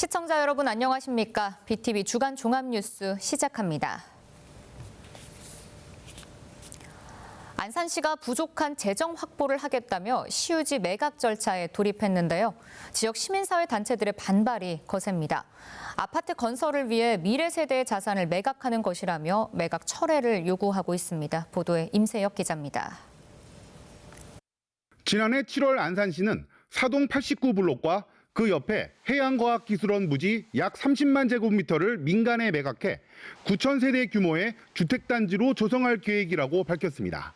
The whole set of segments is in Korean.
시청자 여러분 안녕하십니까? BTV 주간 종합 뉴스 시작합니다. 안산시가 부족한 재정 확보를 하겠다며 시유지 매각 절차에 돌입했는데요. 지역 시민사회 단체들의 반발이 거셉니다. 아파트 건설을 위해 미래 세대의 자산을 매각하는 것이라며 매각 철회를 요구하고 있습니다. 보도에 임세혁 기자입니다. 지난해 7월 안산시는 사동 89블록과 그 옆에 해양과학기술원 부지 약 30만 제곱미터를 민간에 매각해 9천 세대 규모의 주택단지로 조성할 계획이라고 밝혔습니다.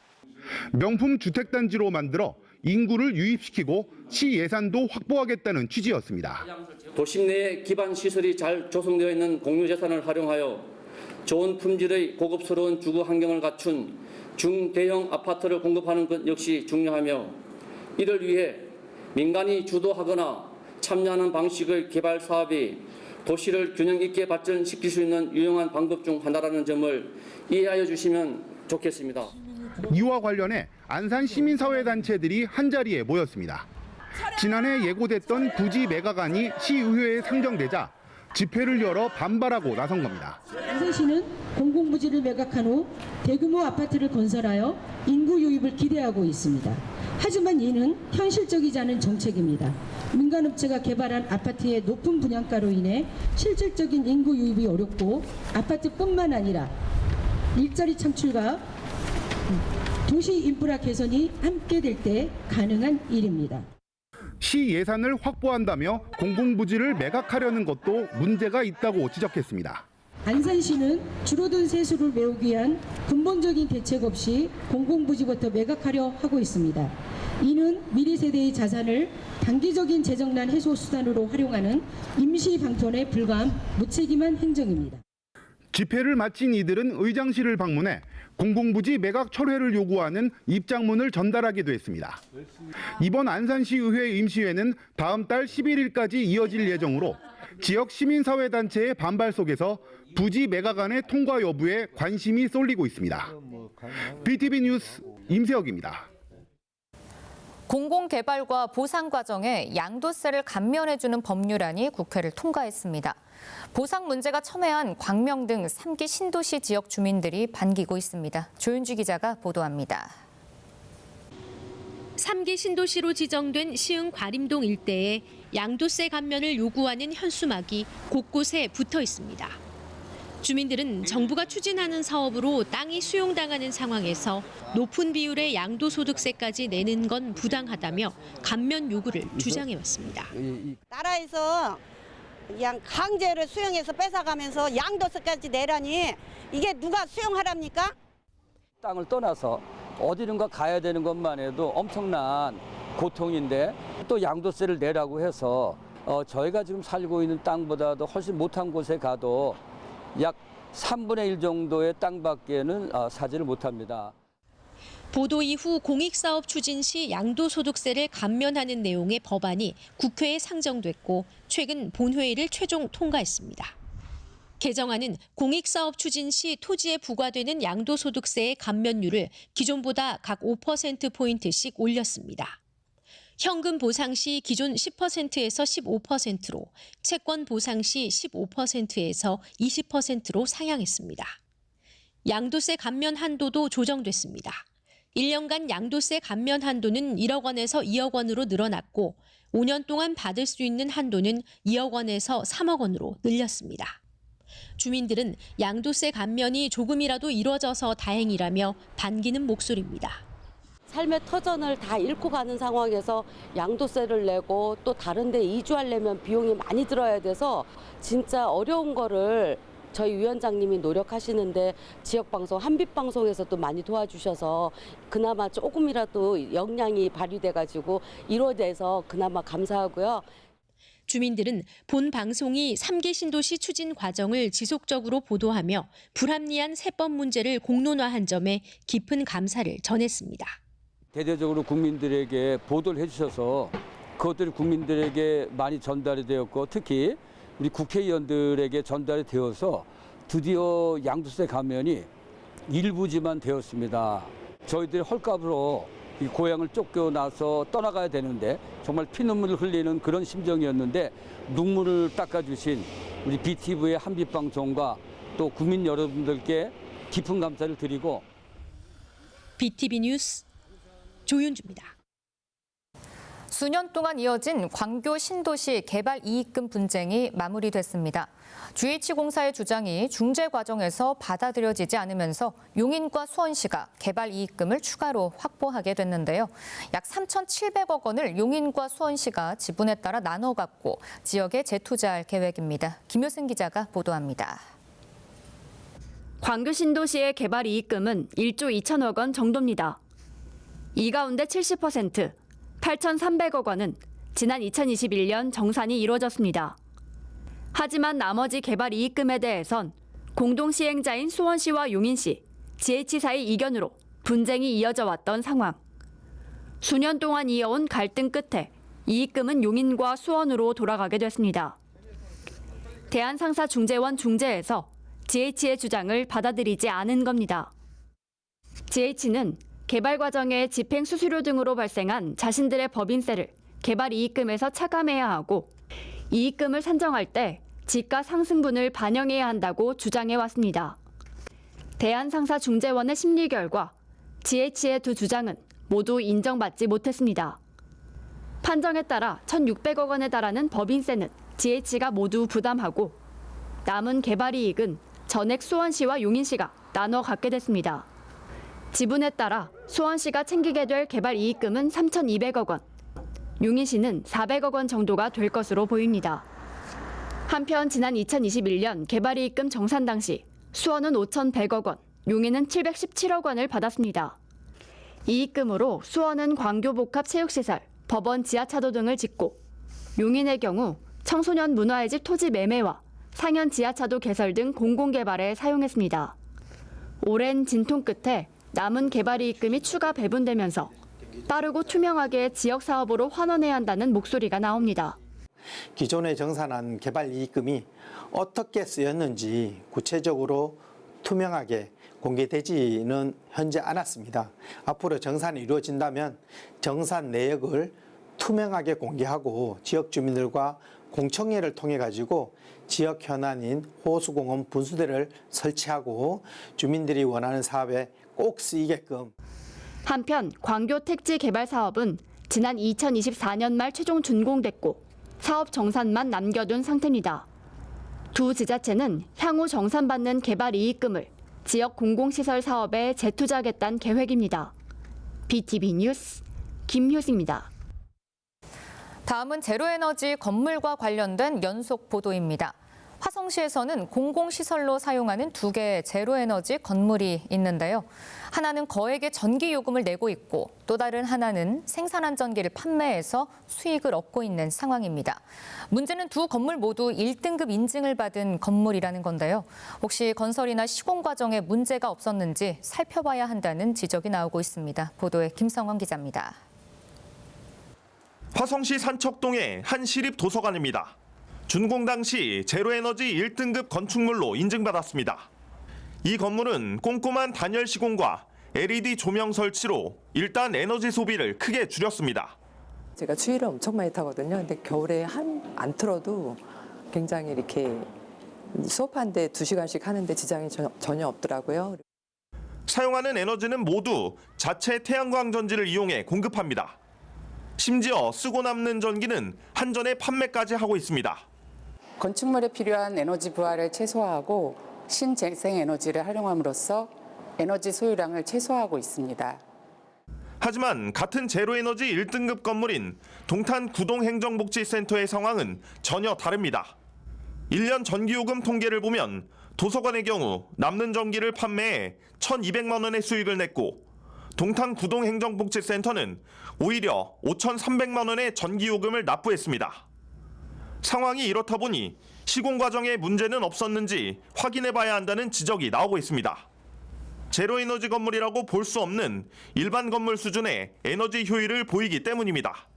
명품 주택단지로 만들어 인구를 유입시키고 시 예산도 확보하겠다는 취지였습니다. 도심 내에 기반 시설이 잘 조성되어 있는 공유 재산을 활용하여 좋은 품질의 고급스러운 주거 환경을 갖춘 중대형 아파트를 공급하는 것 역시 중요하며 이를 위해 민간이 주도하거나 참여하는 방식의 개발 사업이 도시를 균형 있게 발전시킬 수 있는 유용한 방법 중 하나라는 점을 이해하여 주시면 좋겠습니다. 이와 관련해 안산 시민사회단체들이 한자리에 모였습니다. 지난해 예고됐던 부지 매각안이 시의회에 상정되자 집회를 열어 반발하고 나선 겁니다. 안산시는 공공부지를 매각한 후 대규모 아파트를 건설하여 인구 유입을 기대하고 있습니다. 하지만 이는 현실적이지 않은 정책입니다. 민간업체가 개발한 아파트의 높은 분양가로 인해 실질적인 인구 유입이 어렵고 아파트뿐만 아니라 일자리 창출과 도시 인프라 개선이 함께 될 때 가능한 일입니다. 시 예산을 확보한다며 공공부지를 매각하려는 것도 문제가 있다고 지적했습니다. 안산시는 줄어든 세수를 메우기 위한 근본적인 대책 없이 공공부지부터 매각하려 하고 있습니다. 이는 미래 세대의 자산을 단기적인 재정난 해소 수단으로 활용하는 임시 방편에 불과한 무책임한 행정입니다. 집회를 마친 이들은 의장실을 방문해 공공부지 매각 철회를 요구하는 입장문을 전달하기도 했습니다. 이번 안산시의회 임시회는 다음 달 11일까지 이어질 예정으로 지역 시민사회단체의 반발 속에서 부지 매각안의 통과 여부에 관심이 쏠리고 있습니다. BTV 뉴스 임세혁입니다. 공공개발과 보상 과정에 양도세를 감면해주는 법률안이 국회를 통과했습니다. 보상 문제가 첨예한 광명 등 3기 신도시 지역 주민들이 반기고 있습니다. 조윤주 기자가 보도합니다. 3기 신도시로 지정된 시흥 과림동 일대에 양도세 감면을 요구하는 현수막이 곳곳에 붙어 있습니다. 주민들은 정부가 추진하는 사업으로 땅이 수용당하는 상황에서 높은 비율의 양도소득세까지 내는 건 부당하다며 감면 요구를 주장해 왔습니다. 나라에서 그냥 강제로 수용해서 뺏어가면서 양도세까지 내라니 이게 누가 수용하랍니까? 땅을 떠나서 어디론가 가야 되는 것만 해도 엄청난 고통인데 또 양도세를 내라고 해서 어, 저희가 지금 살고 있는 땅보다도 훨씬 못한 곳에 가도 약 3분의 1 정도의 땅밖에는 어, 사지를 못합니다. 보도 이후 공익사업 추진 시 양도소득세를 감면하는 내용의 법안이 국회에 상정됐고 최근 본회의를 최종 통과했습니다. 개정안은 공익사업 추진 시 토지에 부과되는 양도소득세의 감면율을 기존보다 각 5%포인트씩 올렸습니다. 현금 보상 시 기존 10%에서 15%로, 채권 보상 시 15%에서 20%로 상향했습니다. 양도세 감면 한도도 조정됐습니다. 1년간 양도세 감면 한도는 1억 원에서 2억 원으로 늘어났고 5년 동안 받을 수 있는 한도는 2억 원에서 3억 원으로 늘렸습니다. 주민들은 양도세 감면이 조금이라도 이뤄져서 다행이라며 반기는 목소리입니다. 삶의 터전을 다 잃고 가는 상황에서 양도세를 내고 또 다른 데 이주하려면 비용이 많이 들어야 돼서 진짜 어려운 거를 저희 위원장님이 노력하시는데 지역방송 한빛방송에서도 많이 도와주셔서 그나마 조금이라도 역량이 발휘돼 가지고 이루어져서 그나마 감사하고요. 주민들은 본 방송이 3기 신도시 추진 과정을 지속적으로 보도하며 불합리한 세법 문제를 공론화한 점에 깊은 감사를 전했습니다. 대대적으로 국민들에게 보도를 해주셔서 그것들이 국민들에게 많이 전달이 되었고 특히 우리 국회의원들에게 전달이 되어서 드디어 양도세 감면이 일부지만 되었습니다. 저희들이 헐값으로 이 고향을 쫓겨나서 떠나가야 되는데 정말 피눈물을 흘리는 그런 심정이었는데 눈물을 닦아주신 우리 BTV의 한빛방송과 또 국민 여러분들께 깊은 감사를 드리고 BTV 뉴스 조윤주입니다. 수년 동안 이어진 광교 신도시 개발 이익금 분쟁이 마무리됐습니다. GH공사의 주장이 중재 과정에서 받아들여지지 않으면서 용인과 수원시가 개발 이익금을 추가로 확보하게 됐는데요. 약 3,700억 원을 용인과 수원시가 지분에 따라 나눠 갖고 지역에 재투자할 계획입니다. 김효승 기자가 보도합니다. 광교 신도시의 개발 이익금은 1조 2천억 원 정도입니다. 이 가운데 70% 8,300억 원은 지난 2021년 정산이 이루어졌습니다. 하지만 나머지 개발 이익금에 대해선 공동 시행자인 수원시와 용인시, GH 사이 이견으로 분쟁이 이어져 왔던 상황. 수년 동안 이어온 갈등 끝에 이익금은 용인과 수원으로 돌아가게 됐습니다. 대한상사중재원 중재에서 GH의 주장을 받아들이지 않은 겁니다. GH는 개발 과정에 집행 수수료 등으로 발생한 자신들의 법인세를 개발 이익금에서 차감해야 하고 이익금을 산정할 때 지가 상승분을 반영해야 한다고 주장해 왔습니다. 대한상사중재원의 심리 결과 GH의 두 주장은 모두 인정받지 못했습니다. 판정에 따라 1,600억 원에 달하는 법인세는 GH가 모두 부담하고 남은 개발 이익은 전액 수원시와 용인시가 나눠 갖게 됐습니다. 지분에 따라 수원시가 챙기게 될 개발 이익금은 3,200억 원, 용인시는 400억 원 정도가 될 것으로 보입니다. 한편 지난 2021년 개발 이익금 정산 당시 수원은 5,100억 원, 용인은 717억 원을 받았습니다. 이익금으로 수원은 광교복합 체육시설, 법원 지하차도 등을 짓고 용인의 경우 청소년 문화의 집 토지 매매와 상현 지하차도 개설 등 공공개발에 사용했습니다. 오랜 진통 끝에 남은 개발 이익금이 추가 배분되면서 빠르고 투명하게 지역 사업으로 환원해야 한다는 목소리가 나옵니다. 기존에 정산한 개발 이익금이 어떻게 쓰였는지 구체적으로 투명하게 공개되지는 현재 않았습니다. 앞으로 정산이 이루어진다면 정산 내역을 투명하게 공개하고 지역 주민들과 공청회를 통해 가지고 지역 현안인 호수공원 분수대를 설치하고 주민들이 원하는 사업에 꼭 쓰이게끔 한편 광교 택지 개발 사업은 지난 2024년 말 최종 준공됐고 사업 정산만 남겨둔 상태입니다. 두 지자체는 향후 정산받는 개발 이익금을 지역 공공시설 사업에 재투자하겠다는 계획입니다. BTV 뉴스 김효승입니다. 다음은 제로에너지 건물과 관련된 연속 보도입니다. 화성시에서는 공공시설로 사용하는 두 개의 제로에너지 건물이 있는데요. 하나는 거액의 전기 요금을 내고 있고 또 다른 하나는 생산한 전기를 판매해서 수익을 얻고 있는 상황입니다. 문제는 두 건물 모두 1등급 인증을 받은 건물이라는 건데요. 혹시 건설이나 시공 과정에 문제가 없었는지 살펴봐야 한다는 지적이 나오고 있습니다. 보도에 김성원 기자입니다. 화성시 산척동의 한 시립 도서관입니다. 준공 당시 제로에너지 1등급 건축물로 인증받았습니다. 이 건물은 꼼꼼한 단열 시공과 LED 조명 설치로 일단 에너지 소비를 크게 줄였습니다. 제가 추위를 엄청 많이 타거든요. 근데 겨울에 한 안 틀어도 굉장히 이렇게 수업하는데 두 시간씩 하는데 지장이 전- 전혀 없더라고요. 사용하는 에너지는 모두 자체 태양광 전지를 이용해 공급합니다. 심지어 쓰고 남는 전기는 한전에 판매까지 하고 있습니다. 건축물에 필요한 에너지 부하를 최소화하고 신재생 에너지를 활용함으로써 에너지 소유량을 최소화하고 있습니다. 하지만 같은 제로에너지 1등급 건물인 동탄 구동행정복지센터의 상황은 전혀 다릅니다. 1년 전기요금 통계를 보면 도서관의 경우 남는 전기를 판매해 1,200만 원의 수익을 냈고 동탄 구동행정복지센터는 오히려 5,300만 원의 전기요금을 납부했습니다. 상황이 이렇다 보니 시공 과정에 문제는 없었는지 확인해 봐야 한다는 지적이 나오고 있습니다. 제로에너지 건물이라고 볼 수 없는 일반 건물 수준의 에너지 효율을 보이기 때문입니다.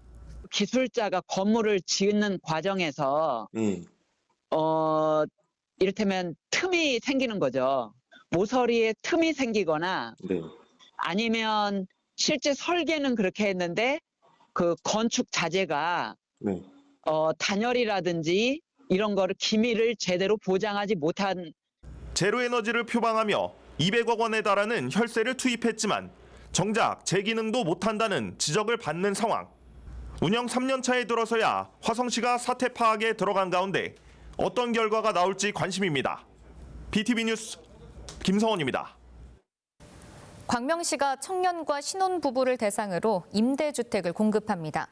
기술자가 건물을 짓는 과정에서 어 이를테면 틈이 생기는 거죠. 모서리에 틈이 생기거나 아니면 실제 설계는 그렇게 했는데 그 건축 자재가 네. 어, 단열이라든지 이런 거를 기밀을 제대로 보장하지 못한 제로 에너지를 표방하며 200억 원에 달하는 혈세를 투입했지만 정작 재기능도 못한다는 지적을 받는 상황. 운영 3년 차에 들어서야 화성시가 사태 파악에 들어간 가운데 어떤 결과가 나올지 관심입니다. BTV 뉴스 김성원입니다. 광명시가 청년과 신혼부부를 대상으로 임대주택을 공급합니다.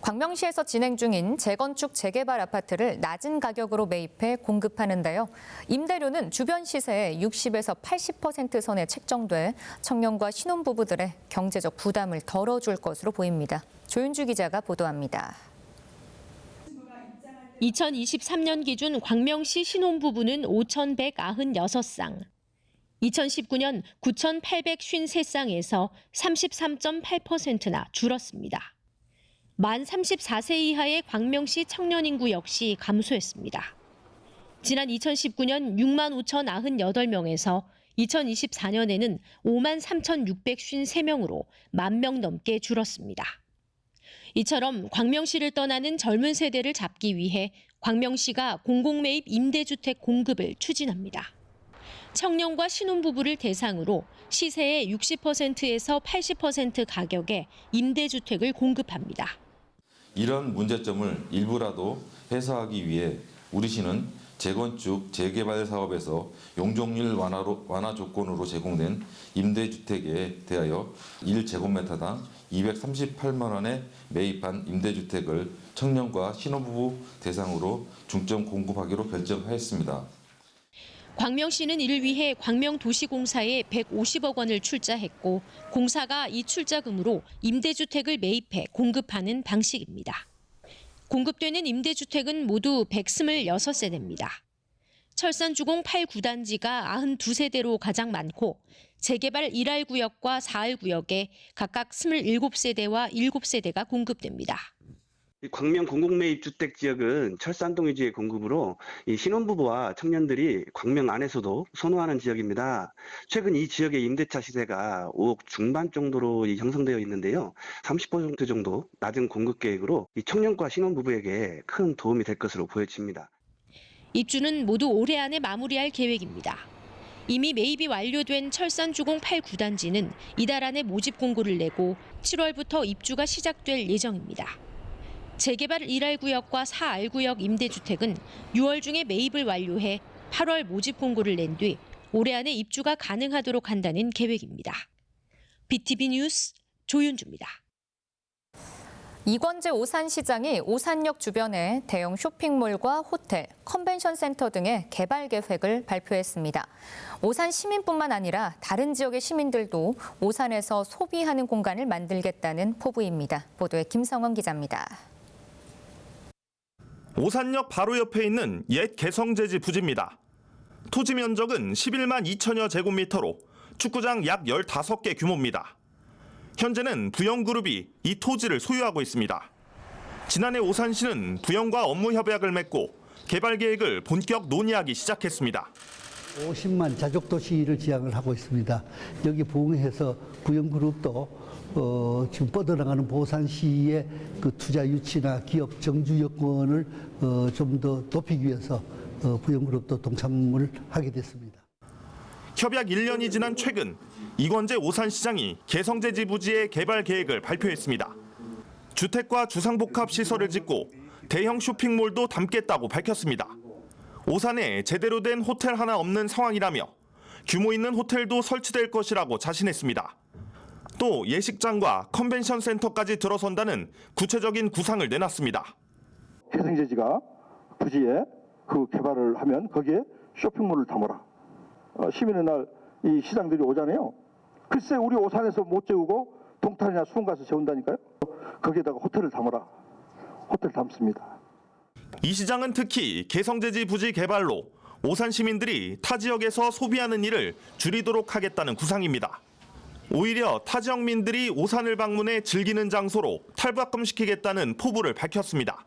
광명시에서 진행 중인 재건축 재개발 아파트를 낮은 가격으로 매입해 공급하는데요. 임대료는 주변 시세의 60에서 80% 선에 책정돼 청년과 신혼부부들의 경제적 부담을 덜어줄 것으로 보입니다. 조윤주 기자가 보도합니다. 2023년 기준 광명시 신혼부부는 5,196쌍, 2019년 9,853쌍에서 33.8%나 줄었습니다. 만 34세 이하의 광명시 청년 인구 역시 감소했습니다. 지난 2019년 6만 5,098명에서 2024년에는 5만 3,653명으로 만명 넘게 줄었습니다. 이처럼 광명시를 떠나는 젊은 세대를 잡기 위해 광명시가 공공매입 임대주택 공급을 추진합니다. 청년과 신혼부부를 대상으로 시세의 60%에서 80% 가격에 임대주택을 공급합니다. 이런 문제점을 일부라도 해소하기 위해 우리 시는 재건축, 재개발 사업에서 용적률 완화로, 완화 조건으로 제공된 임대주택에 대하여 1제곱미터당 238만 원에 매입한 임대주택을 청년과 신혼부부 대상으로 중점 공급하기로 결정하였습니다. 광명시는 이를 위해 광명도시공사에 150억 원을 출자했고 공사가 이 출자금으로 임대주택을 매입해 공급하는 방식입니다. 공급되는 임대주택은 모두 126세대입니다. 철산주공 8구단지가 92세대로 가장 많고 재개발 1할 구역과 4할 구역에 각각 27세대와 7세대가 공급됩니다. 이 광명 공공매입 주택 지역은 철산동 위주의 공급으로 이 신혼부부와 청년들이 광명 안에서도 선호하는 지역입니다. 최근 이 지역의 임대차 시세가 5억 중반 정도로 이 형성되어 있는데요. 30% 정도 낮은 공급 계획으로 이 청년과 신혼부부에게 큰 도움이 될 것으로 보여집니다. 입주는 모두 올해 안에 마무리할 계획입니다. 이미 매입이 완료된 철산주공 8구단지는 이달 안에 모집 공고를 내고 7월부터 입주가 시작될 예정입니다. 재개발 1할 구역과 4알 구역 임대주택은 6월 중에 매입을 완료해 8월 모집 공고를 낸 뒤 올해 안에 입주가 가능하도록 한다는 계획입니다. BTV 뉴스 조윤주입니다. 이권재 오산시장이 오산역 주변에 대형 쇼핑몰과 호텔, 컨벤션 센터 등의 개발 계획을 발표했습니다. 오산 시민뿐만 아니라 다른 지역의 시민들도 오산에서 소비하는 공간을 만들겠다는 포부입니다. 보도에 김성원 기자입니다. 오산역 바로 옆에 있는 옛 개성제지 부지입니다. 토지 면적은 11만 2천여 제곱미터로 축구장 약 15개 규모입니다. 현재는 부영그룹이 이 토지를 소유하고 있습니다. 지난해 오산시는 부영과 업무 협약을 맺고 개발 계획을 본격 논의하기 시작했습니다. 50만 자족 도시를 지향을 하고 있습니다. 여기 부응해서 부영그룹도 어, 지금 뻗어나가는 보산시의 그 투자 유치나 기업 정주 여건을 어, 좀 더 높이기 위해서 어, 부영그룹도 동참을 하게 됐습니다. 협약 1년이 지난 최근 이권재 오산시장이 개성제지 부지의 개발 계획을 발표했습니다. 주택과 주상복합 시설을 짓고 대형 쇼핑몰도 담겠다고 밝혔습니다. 오산에 제대로 된 호텔 하나 없는 상황이라며 규모 있는 호텔도 설치될 것이라고 자신했습니다. 또 예식장과 컨벤션 센터까지 들어선다는 구체적인 구상을 내놨습니다. 해생제지가 부지에 그 개발을 하면 거기에 쇼핑몰을 담아라. 어, 시민의 날 이 시장들이 오잖아요. 글쎄 우리 오산에서 못 재우고 동탄이나 수원 가서 재운다니까요. 거기에다가 호텔을 담아라. 호텔 담습니다. 이 시장은 특히 개성제지 부지 개발로 오산 시민들이 타 지역에서 소비하는 일을 줄이도록 하겠다는 구상입니다. 오히려 타 지역민들이 오산을 방문해 즐기는 장소로 탈바꿈시키겠다는 포부를 밝혔습니다.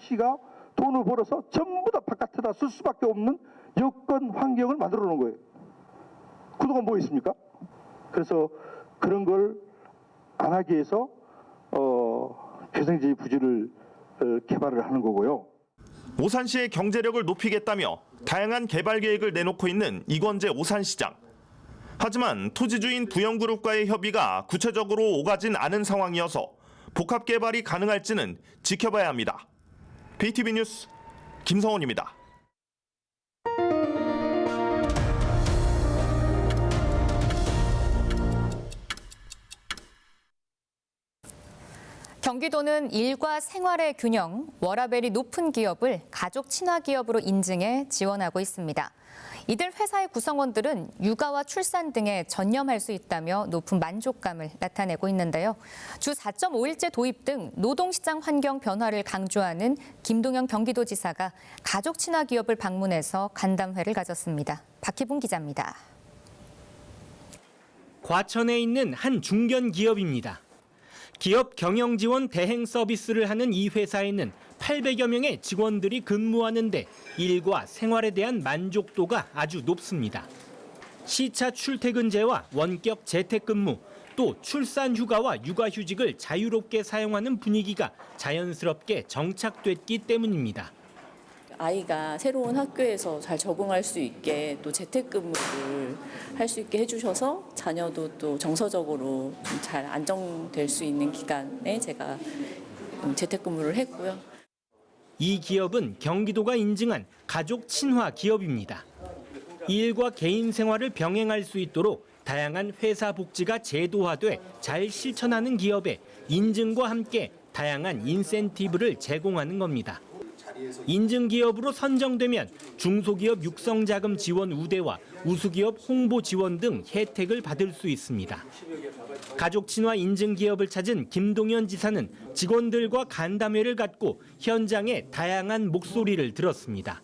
시가 돈을 벌어서 전부 다 바깥에다 쓸 수밖에 없는 여건 환경을 만들어 놓은 거예요. 그동안 뭐 있습니까? 그래서 그런 걸 안 하기 위해서 어, 개성지 부지를 어, 개발을 하는 거고요. 오산시의 경제력을 높이겠다며 다양한 개발 계획을 내놓고 있는 이건재 오산시장. 하지만 토지주인 부영그룹과의 협의가 구체적으로 오가진 않은 상황이어서 복합 개발이 가능할지는 지켜봐야 합니다. BTV 뉴스 김성원입니다. 경기도는 일과 생활의 균형, 워라밸이 높은 기업을 가족 친화 기업으로 인증해 지원하고 있습니다. 이들 회사의 구성원들은 육아와 출산 등에 전념할 수 있다며 높은 만족감을 나타내고 있는데요. 주 4.5일제 도입 등 노동시장 환경 변화를 강조하는 김동연 경기도지사가 가족 친화 기업을 방문해서 간담회를 가졌습니다. 박희봉 기자입니다. 과천에 있는 한 중견 기업입니다. 기업 경영 지원 대행 서비스를 하는 이 회사에는 800여 명의 직원들이 근무하는데 일과 생활에 대한 만족도가 아주 높습니다. 시차 출퇴근제와 원격 재택근무, 또 출산 휴가와 육아 휴직을 자유롭게 사용하는 분위기가 자연스럽게 정착됐기 때문입니다. 아이가 새로운 학교에서 잘 적응할 수 있게 또 재택근무를 할 수 있게 해주셔서 자녀도 또 정서적으로 좀잘 안정될 수 있는 기간에 제가 재택근무를 했고요. 이 기업은 경기도가 인증한 가족 친화 기업입니다. 일과 개인 생활을 병행할 수 있도록 다양한 회사 복지가 제도화돼 잘 실천하는 기업에 인증과 함께 다양한 인센티브를 제공하는 겁니다. 인증 기업으로 선정되면 중소기업 육성 자금 지원 우대와 우수기업 홍보 지원 등 혜택을 받을 수 있습니다. 가족 친화 인증 기업을 찾은 김동연 지사는 직원들과 간담회를 갖고 현장에 다양한 목소리를 들었습니다.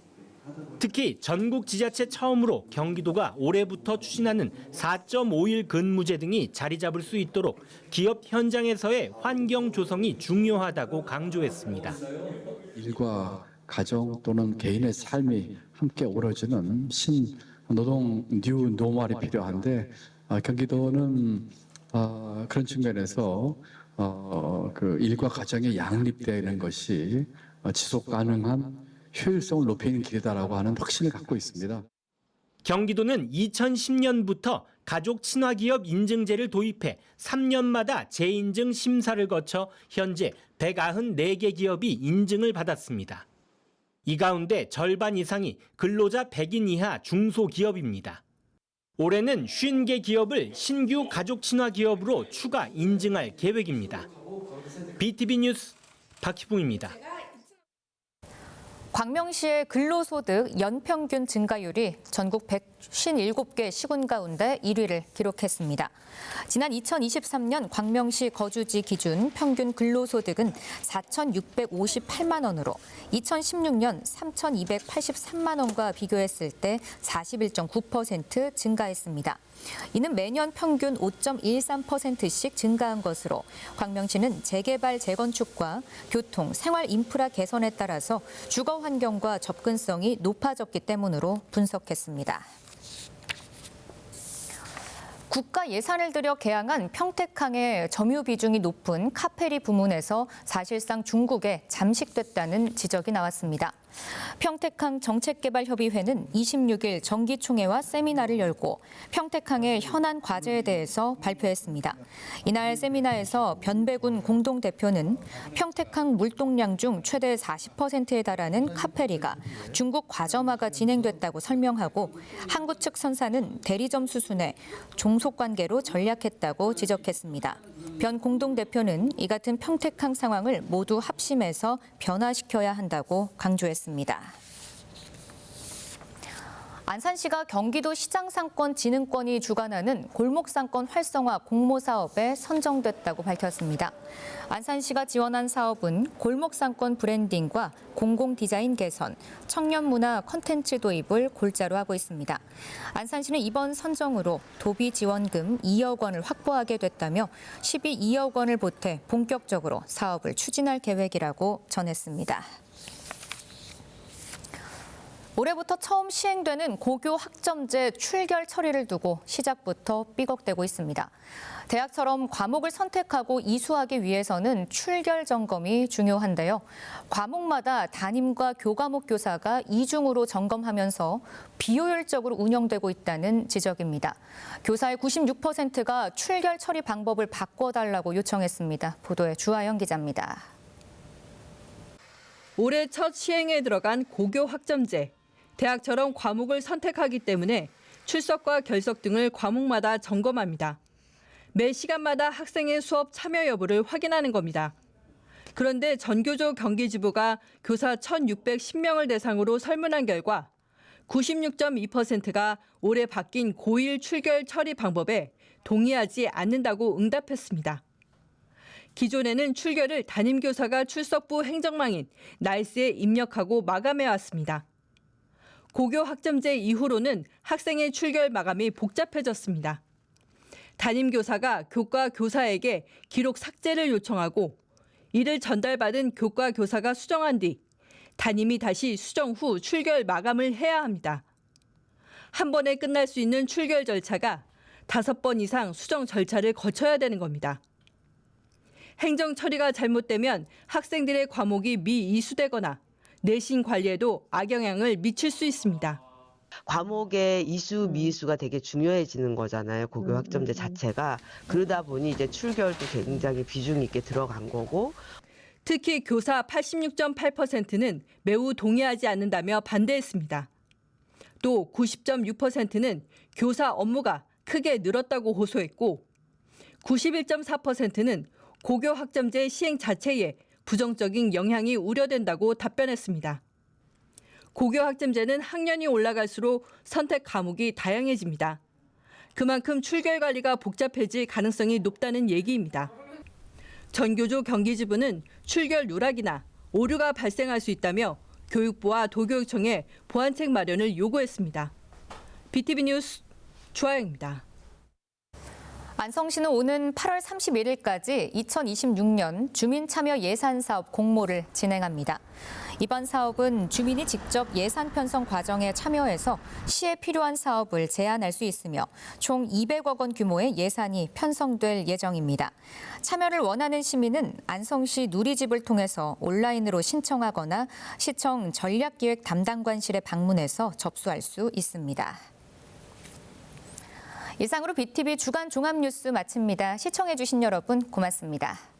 특히 전국 지자체 처음으로 경기도가 올해부터 추진하는 4.5일 근무제 등이 자리 잡을 수 있도록 기업 현장에서의 환경 조성이 중요하다고 강조했습니다. 일과 가정 또는 개인의 삶이 함께 어우러지는 신 노동 뉴 노멀이 필요한데 어, 경기도는 어, 그런 측면에서 어, 그 일과 가정의 양립되는 것이 어, 지속 가능한 효율성을 높이는 길이다라고 하는 확신을 갖고 있습니다. 경기도는 2010년부터 가족 친화 기업 인증제를 도입해 3년마다 재인증 심사를 거쳐 현재 194개 기업이 인증을 받았습니다. 이 가운데 절반 이상이 근로자 100인 이하 중소기업입니다. 올해는 50개 기업을 신규 가족 친화 기업으로 추가 인증할 계획입니다. BTV 뉴스 박희붕입니다. 광명시의 근로소득 연평균 증가율이 전국 157개 시군 가운데 1위를 기록했습니다. 지난 2023년 광명시 거주지 기준 평균 근로소득은 4,658만 원으로 2016년 3,283만 원과 비교했을 때 41.9% 증가했습니다. 이는 매년 평균 5.13%씩 증가한 것으로 광명시는 재개발 재건축과 교통, 생활 인프라 개선에 따라서 주거 환경과 접근성이 높아졌기 때문으로 분석했습니다. 국가 예산을 들여 개항한 평택항의 점유 비중이 높은 카페리 부문에서 사실상 중국에 잠식됐다는 지적이 나왔습니다. 평택항 정책개발협의회는 26일 정기총회와 세미나를 열고 평택항의 현안 과제에 대해서 발표했습니다. 이날 세미나에서 변배군 공동대표는 평택항 물동량 중 최대 40%에 달하는 카페리가 중국 과점화가 진행됐다고 설명하고 항구 측 선사는 대리점 수순에 종속관계로 전략했다고 지적했습니다. 변 공동대표는 이 같은 평택항 상황을 모두 합심해서 변화시켜야 한다고 강조했습니다. 안산시가 경기도 시장상권진흥권이 주관하는 골목상권 활성화 공모 사업에 선정됐다고 밝혔습니다. 안산시가 지원한 사업은 골목상권 브랜딩과 공공디자인 개선, 청년문화 컨텐츠 도입을 골자로 하고 있습니다. 안산시는 이번 선정으로 도비 지원금 2억 원을 확보하게 됐다며 12억 원을 보태 본격적으로 사업을 추진할 계획이라고 전했습니다. 올해부터 처음 시행되는 고교 학점제 출결 처리를 두고 시작부터 삐걱대고 있습니다. 대학처럼 과목을 선택하고 이수하기 위해서는 출결 점검이 중요한데요. 과목마다 담임과 교과목 교사가 이중으로 점검하면서 비효율적으로 운영되고 있다는 지적입니다. 교사의 96%가 출결 처리 방법을 바꿔달라고 요청했습니다. 보도에 주하영 기자입니다. 올해 첫 시행에 들어간 고교 학점제. 대학처럼 과목을 선택하기 때문에 출석과 결석 등을 과목마다 점검합니다. 매 시간마다 학생의 수업 참여 여부를 확인하는 겁니다. 그런데 전교조 경기지부가 교사 1,610명을 대상으로 설문한 결과 96.2%가 올해 바뀐 고1 출결 처리 방법에 동의하지 않는다고 응답했습니다. 기존에는 출결을 담임교사가 출석부 행정망인 날스에 입력하고 마감해 왔습니다. 고교 학점제 이후로는 학생의 출결 마감이 복잡해졌습니다. 담임 교사가 교과 교사에게 기록 삭제를 요청하고 이를 전달받은 교과 교사가 수정한 뒤 담임이 다시 수정 후 출결 마감을 해야 합니다. 한 번에 끝날 수 있는 출결 절차가 다섯 번 이상 수정 절차를 거쳐야 되는 겁니다. 행정 처리가 잘못되면 학생들의 과목이 미이수되거나 내신 관리에도 악영향을 미칠 수 있습니다. 과목의 이수 미이수가 되게 중요해지는 거잖아요. 고교 학점제 자체가 그러다 보니 이제 출결도 굉장히 비중 있게 들어간 거고 특히 교사 86.8%는 매우 동의하지 않는다며 반대했습니다. 또 90.6%는 교사 업무가 크게 늘었다고 호소했고 91.4%는 고교 학점제 시행 자체에 부정적인 영향이 우려된다고 답변했습니다. 고교 학점제는 학년이 올라갈수록 선택 과목이 다양해집니다. 그만큼 출결 관리가 복잡해질 가능성이 높다는 얘기입니다. 전교조 경기지부는 출결 누락이나 오류가 발생할 수 있다며 교육부와 도교육청에 보완책 마련을 요구했습니다. BTV 뉴스 주하영입니다. 안성시는 오는 8월 31일까지 2026년 주민참여 예산 사업 공모를 진행합니다. 이번 사업은 주민이 직접 예산 편성 과정에 참여해서 시에 필요한 사업을 제안할 수 있으며 총 200억 원 규모의 예산이 편성될 예정입니다. 참여를 원하는 시민은 안성시 누리집을 통해서 온라인으로 신청하거나 시청 전략기획 담당관실에 방문해서 접수할 수 있습니다. 이상으로 BTV 주간 종합뉴스 마칩니다. 시청해주신 여러분 고맙습니다.